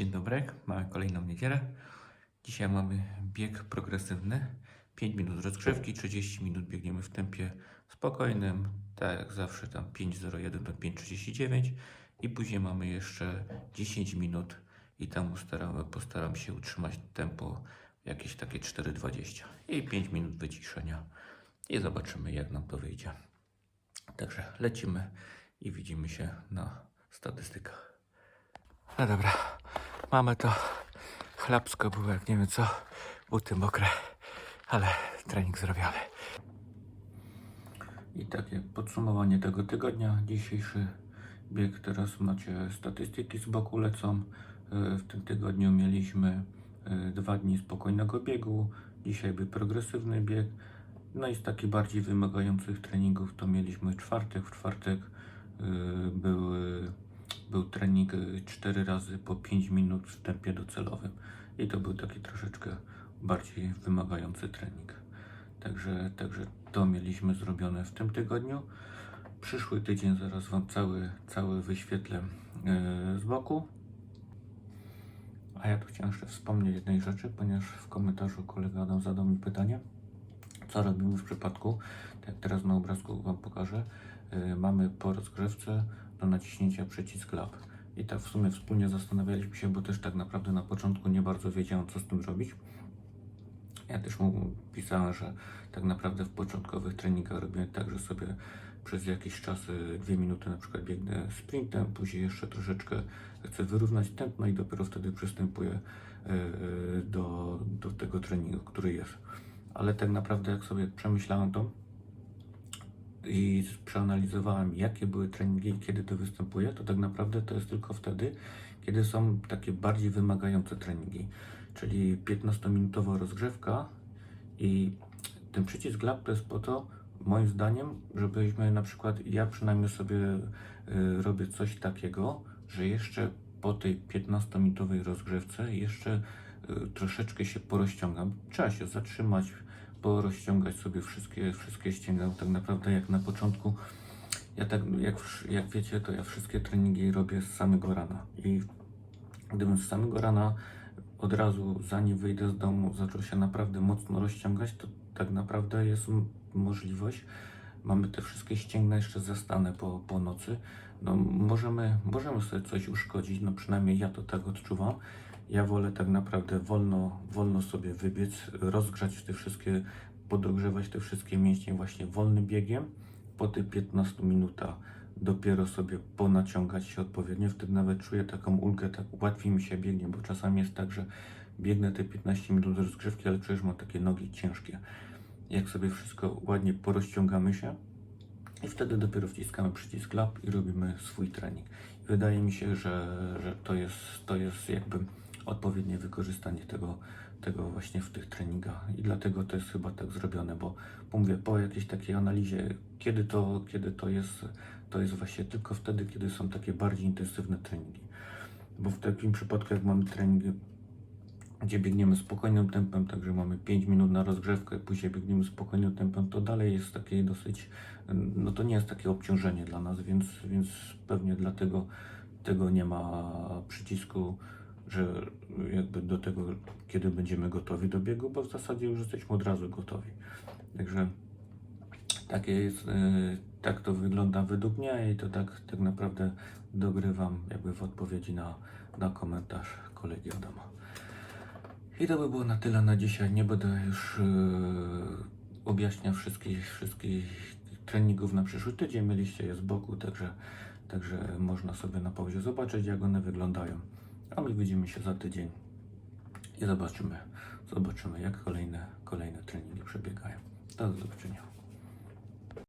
Dzień dobry, mamy kolejną niedzielę. Dzisiaj mamy bieg progresywny. 5 minut rozgrzewki, 30 minut biegniemy w tempie spokojnym, tak jak zawsze tam 5.01 do 5.39 i później mamy jeszcze 10 minut i tam ustaramy, postaram się utrzymać tempo jakieś takie 4.20 i 5 minut wyciszenia i zobaczymy jak nam to wyjdzie. Także lecimy i widzimy się na statystykach. No dobra, mamy to. Chlapsko było jak nie wiem co, buty mokre, ale trening zrobiony. I takie podsumowanie tego tygodnia. Dzisiejszy bieg, teraz macie statystyki z boku lecą. E, W tym tygodniu mieliśmy e, dwa dni spokojnego biegu. Dzisiaj był progresywny bieg. No i z takich bardziej wymagających treningów to mieliśmy czwartek. W czwartek e, był, e, był trening 4 razy po 5 minut w tempie docelowym. I to był taki troszeczkę bardziej wymagający trening. Także, także to mieliśmy zrobione w tym tygodniu. Przyszły tydzień zaraz Wam cały, cały wyświetlę e, z boku. A ja tu chciałem jeszcze wspomnieć jednej rzeczy, ponieważ w komentarzu kolega Adam zadał mi pytanie, co robimy w przypadku, tak jak teraz na obrazku Wam pokażę, e, mamy po rozgrzewce do naciśnięcia przycisk lab. I tak w sumie wspólnie zastanawialiśmy się, bo też tak naprawdę na początku nie bardzo wiedziałem, co z tym zrobić. Ja też mu pisałem, że tak naprawdę w początkowych treningach robię tak, że sobie przez jakiś czas, y, dwie minuty na przykład biegnę sprintem, później jeszcze troszeczkę chcę wyrównać tętno i dopiero wtedy przystępuję y, y, do, do tego treningu, który jest. Ale tak naprawdę jak sobie przemyślałem to i przeanalizowałem, jakie były treningi i kiedy to występuje, to tak naprawdę to jest tylko wtedy, kiedy są takie bardziej wymagające treningi, czyli 15-minutowa rozgrzewka i ten przycisk lab to jest po to, moim zdaniem, żebyśmy na przykład, ja przynajmniej sobie y, robię coś takiego, że jeszcze po tej 15-minutowej rozgrzewce jeszcze y, troszeczkę się porozciągam. Trzeba się zatrzymać, porozciągać sobie wszystkie, wszystkie ścięga. Tak naprawdę jak na początku, ja tak, jak, jak wiecie, to ja wszystkie treningi robię z samego rana. I gdybym z samego rana od razu, zanim wyjdę z domu, zaczął się naprawdę mocno rozciągać, to tak naprawdę jest możliwość. Mamy te wszystkie ścięgna jeszcze zastane po, po nocy. No, możemy, możemy sobie coś uszkodzić, no przynajmniej ja to tak odczuwam. Ja wolę tak naprawdę wolno, wolno sobie wybiec, rozgrzać te wszystkie, podogrzewać te wszystkie mięśnie właśnie wolnym biegiem. Po tych 15 minutach dopiero sobie ponaciągać się odpowiednio. Wtedy nawet czuję taką ulgę, tak łatwiej mi się biegnie, bo czasami jest tak, że biegnę te 15 minut rozgrzewki, ale przecież mam takie nogi ciężkie. Jak sobie wszystko ładnie porozciągamy się i wtedy dopiero wciskamy przycisk lab i robimy swój trening. Wydaje mi się, że, że to, jest, to jest jakby odpowiednie wykorzystanie tego, tego właśnie w tych treningach i dlatego to jest chyba tak zrobione, bo bo mówię, po jakiejś takiej analizie, kiedy to, kiedy to jest, to jest właśnie tylko wtedy, kiedy są takie bardziej intensywne treningi. Bo w takim przypadku, jak mamy treningi, gdzie biegniemy spokojnym tempem, także mamy 5 minut na rozgrzewkę, później biegniemy spokojnym tempem, to dalej jest takie dosyć, no to nie jest takie obciążenie dla nas, więc, więc pewnie dlatego tego nie ma przycisku, że jakby do tego, kiedy będziemy gotowi do biegu, bo w zasadzie już jesteśmy od razu gotowi. Także takie jest, e, tak to wygląda według mnie i to tak, tak naprawdę dogrywam jakby w odpowiedzi na, na komentarz kolegi Adama. I to by było na tyle na dzisiaj. Nie będę już e, objaśniał wszystkich, wszystkich treningów na przyszły tydzień. Mieliście je z boku, także, także można sobie na pauzie zobaczyć, jak one wyglądają. A my widzimy się za tydzień i zobaczymy, zobaczymy jak kolejne, kolejne treningi przebiegają. Do zobaczenia.